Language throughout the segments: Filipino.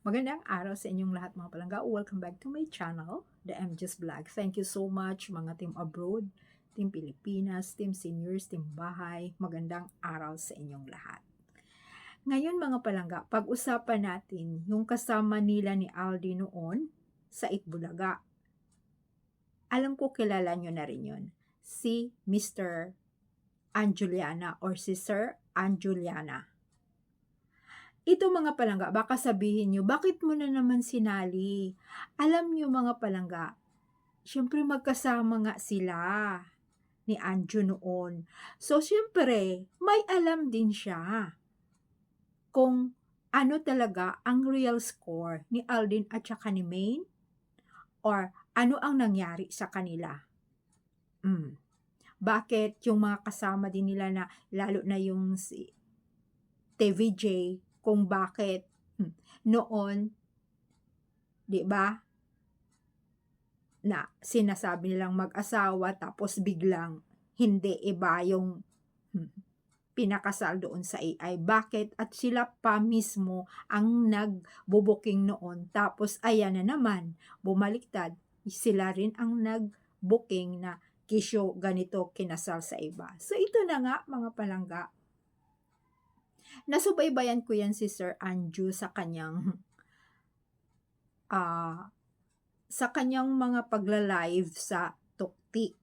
Magandang araw sa inyong lahat mga palangga. Welcome back to my channel, The MJ's Vlog. Thank you so much mga team abroad, team Pilipinas, team seniors, team bahay. Magandang araw sa inyong lahat. Ngayon mga palangga, pag-usapan natin yung kasama nila ni Aldi noon sa Itbulaga. Alam ko kilala nyo na rin yun. Si Mr. Anjuliana or si Sir Anjuliana. Ito mga palangga, baka sabihin nyo, bakit mo na naman sinali? Alam nyo mga palangga, syempre magkasama nga sila ni Anjo noon. So syempre, may alam din siya kung ano talaga ang real score ni Aldin at saka ni Maine or ano ang nangyari sa kanila. Mm. Bakit yung mga kasama din nila na lalo na yung si TVJ kung bakit noon 'di ba na sinasabi nilang mag-asawa tapos biglang hindi iba yung hmm, pinakasal doon sa AI. Bakit? At sila pa mismo ang nagbubuking noon. Tapos ayan na naman, bumaliktad. Sila rin ang nagbuking na kisyo ganito kinasal sa iba. So ito na nga mga palangga, nasubaybayan ko yan si Sir Anju sa kanyang ah sa kanyang mga pagla-live sa Tukti.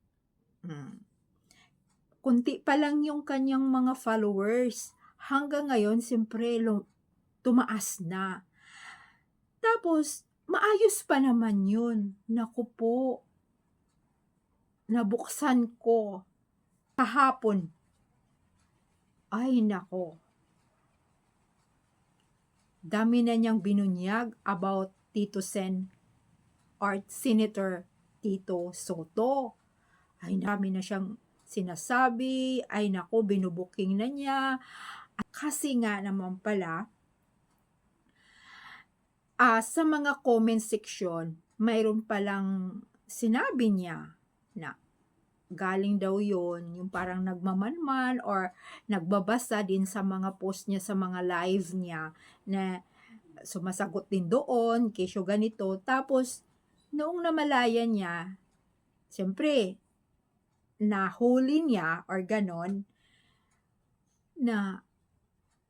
Hmm. Kunti pa lang yung kanyang mga followers. Hanggang ngayon, siyempre, tumaas na. Tapos, maayos pa naman yun. Naku po, nabuksan ko kahapon. Ay, nako dami na niyang binunyag about Tito Sen or Senator Tito Soto. Ay, dami na siyang sinasabi, ay nako, binubuking na niya. Kasi nga naman pala, uh, sa mga comment section, mayroon palang sinabi niya na galing daw yon yung parang nagmamanman or nagbabasa din sa mga post niya sa mga live niya na sumasagot din doon, kesyo ganito. Tapos, noong namalaya niya, siyempre, nahuli niya or ganon, na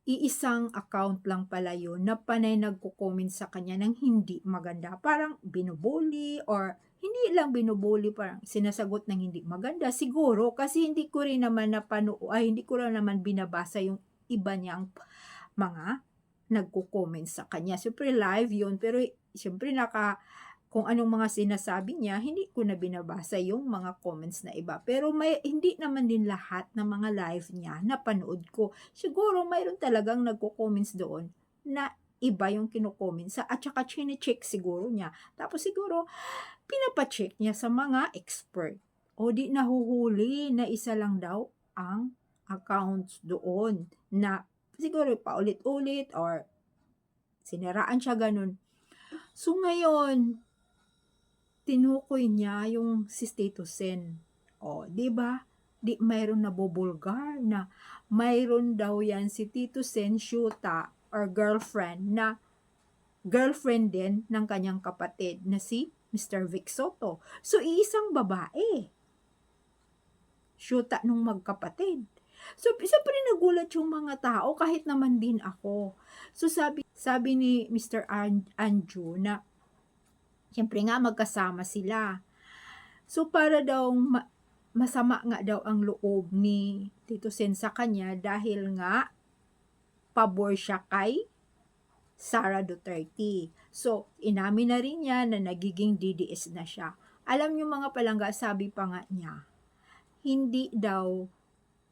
iisang account lang pala yun na panay nagko-comment sa kanya ng hindi maganda. Parang binubuli or hindi lang binubuli parang sinasagot ng hindi maganda siguro kasi hindi ko rin naman napano ay hindi ko rin naman binabasa yung iba niyang mga nagko-comment sa kanya. Siyempre live yun pero siyempre naka kung anong mga sinasabi niya, hindi ko na binabasa yung mga comments na iba. Pero may, hindi naman din lahat ng mga live niya na panood ko. Siguro mayroon talagang nagko-comments doon na iba yung kino-comment sa at saka chine-check siguro niya. Tapos siguro pinapacheck niya sa mga expert. O di nahuhuli na isa lang daw ang accounts doon na siguro paulit-ulit or siniraan siya ganun. So ngayon, tinukoy niya yung si status sen. O, di ba? Di mayroon na bubulgar na mayroon daw yan si Tito Sen Shuta or girlfriend na girlfriend din ng kanyang kapatid na si Mr. Vic Soto. So, iisang babae. Syuta nung magkapatid. So, siyempre nagulat yung mga tao kahit naman din ako. So, sabi, sabi ni Mr. An- na siyempre nga magkasama sila. So, para daw ma- masama nga daw ang loob ni Tito Sen sa kanya dahil nga pabor siya kay Sara Duterte. So, inamin na rin niya na nagiging DDS na siya. Alam niyo mga palangga, sabi pa nga niya, hindi daw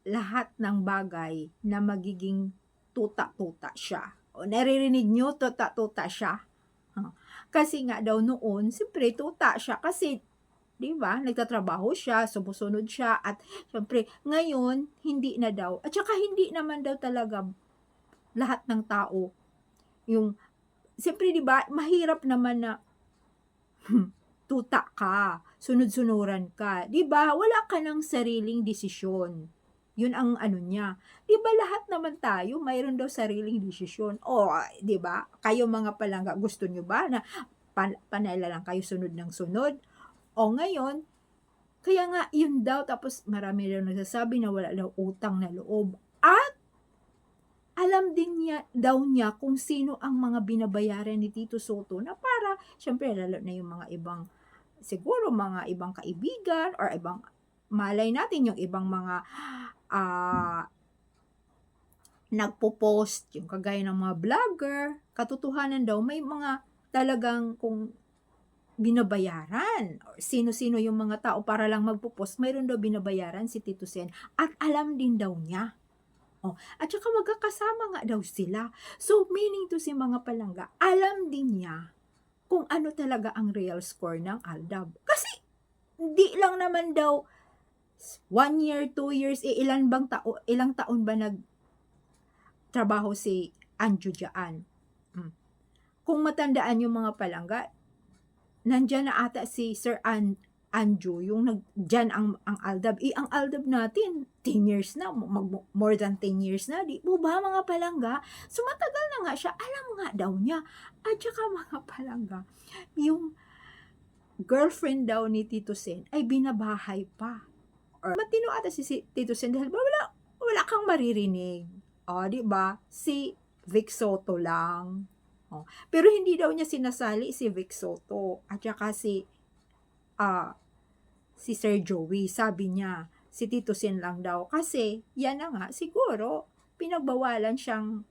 lahat ng bagay na magiging tuta-tuta siya. O naririnig niyo, tuta-tuta siya. Kasi nga daw noon, siyempre tuta siya kasi 'di ba? Nagtatrabaho siya, sumusunod siya at siyempre ngayon hindi na daw. At saka hindi naman daw talaga lahat ng tao yung siyempre 'di ba, mahirap naman na tuta ka, sunod-sunuran ka, 'di ba? Wala ka ng sariling desisyon. Yun ang ano niya. 'Di ba lahat naman tayo mayroon daw sariling desisyon. O, 'di ba? Kayo mga palangga, gusto niyo ba na pan panay lang kayo sunod ng sunod? O ngayon, kaya nga yun daw tapos marami daw nagsasabi na wala daw utang na loob. At alam din niya daw niya kung sino ang mga binabayaran ni Tito Soto na para siyempre lalo na yung mga ibang siguro mga ibang kaibigan or ibang malay natin yung ibang mga ah nagpo-post yung kagaya ng mga vlogger, katotohanan daw may mga talagang kung binabayaran or sino-sino yung mga tao para lang magpo-post, mayroon daw binabayaran si Tito Sen at alam din daw niya. Oh, at saka magkakasama nga daw sila. So, meaning to si mga palangga, alam din niya kung ano talaga ang real score ng Aldab. Kasi, hindi lang naman daw one year, two years, eh, ilan bang tao, ilang taon ba nag trabaho si Anjo dyan? Mm. Kung matandaan yung mga palangga, nandyan na ata si Sir An Anjo, yung nag, dyan ang, ang Aldab. Eh, ang Aldab natin, 10 years na, mag, more than 10 years na, di ba mga palangga? So, matagal na nga siya, alam nga daw niya. At saka mga palangga, yung girlfriend daw ni Tito Sen ay binabahay pa. Or matino ata si, si Tito ba wala, wala kang maririnig. O, di ba? Si Vic Soto lang. O, pero hindi daw niya sinasali si Vic Soto at saka si ah si Sir Joey. Sabi niya, si Tito Sen lang daw. Kasi, yan na nga, siguro, pinagbawalan siyang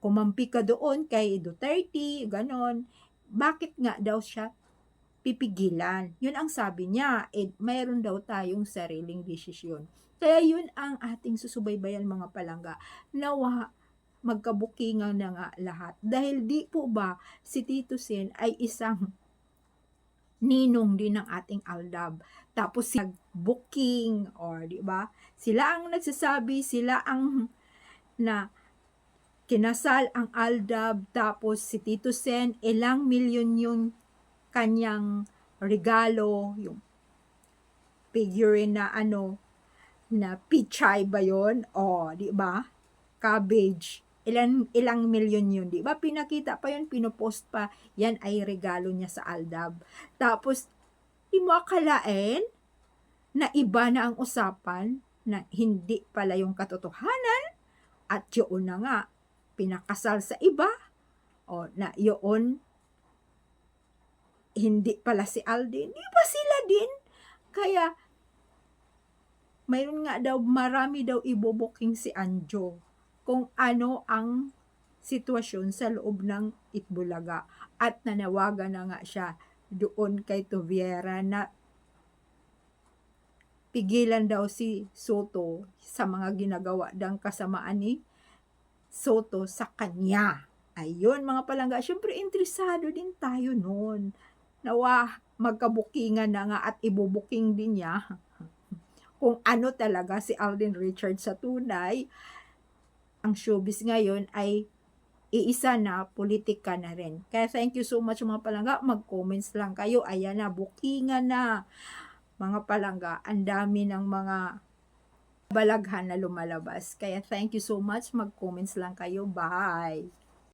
kumampi ka doon kay Duterte, ganon. Bakit nga daw siya pipigilan? Yun ang sabi niya. Eh, mayroon daw tayong sariling desisyon. Kaya yun ang ating susubaybayan mga palangga. Nawa, magkabukingan na nga lahat. Dahil di po ba si Tito Sen ay isang ninong din ng ating Aldab. Tapos si booking or di ba? Sila ang nagsasabi, sila ang na kinasal ang Aldab tapos si Tito Sen ilang milyon yung kanyang regalo, yung figurine na ano na pichay ba yon? O, di ba? Cabbage. Ilan, ilang milyon yun, di ba? Pinakita pa yun, pinopost pa. Yan ay regalo niya sa Aldab. Tapos, di mo akalain na iba na ang usapan na hindi pala yung katotohanan at yun na nga, pinakasal sa iba o na yun hindi pala si Aldin. Di ba sila din? Kaya, mayroon nga daw, marami daw iboboking si Anjo kung ano ang sitwasyon sa loob ng Itbulaga. At nanawagan na nga siya doon kay Toviera na pigilan daw si Soto sa mga ginagawa ng kasamaan ni Soto sa kanya. Ayun mga palangga, syempre interesado din tayo noon. Nawa, magkabukingan na nga at ibubuking din niya kung ano talaga si Alden Richards sa tunay. Ang showbiz ngayon ay iisa na, politika na rin. Kaya thank you so much mga palangga. Mag-comments lang kayo. Ayan na, bukingan na. Mga palangga, ang dami ng mga balaghan na lumalabas. Kaya thank you so much. Mag-comments lang kayo. Bye!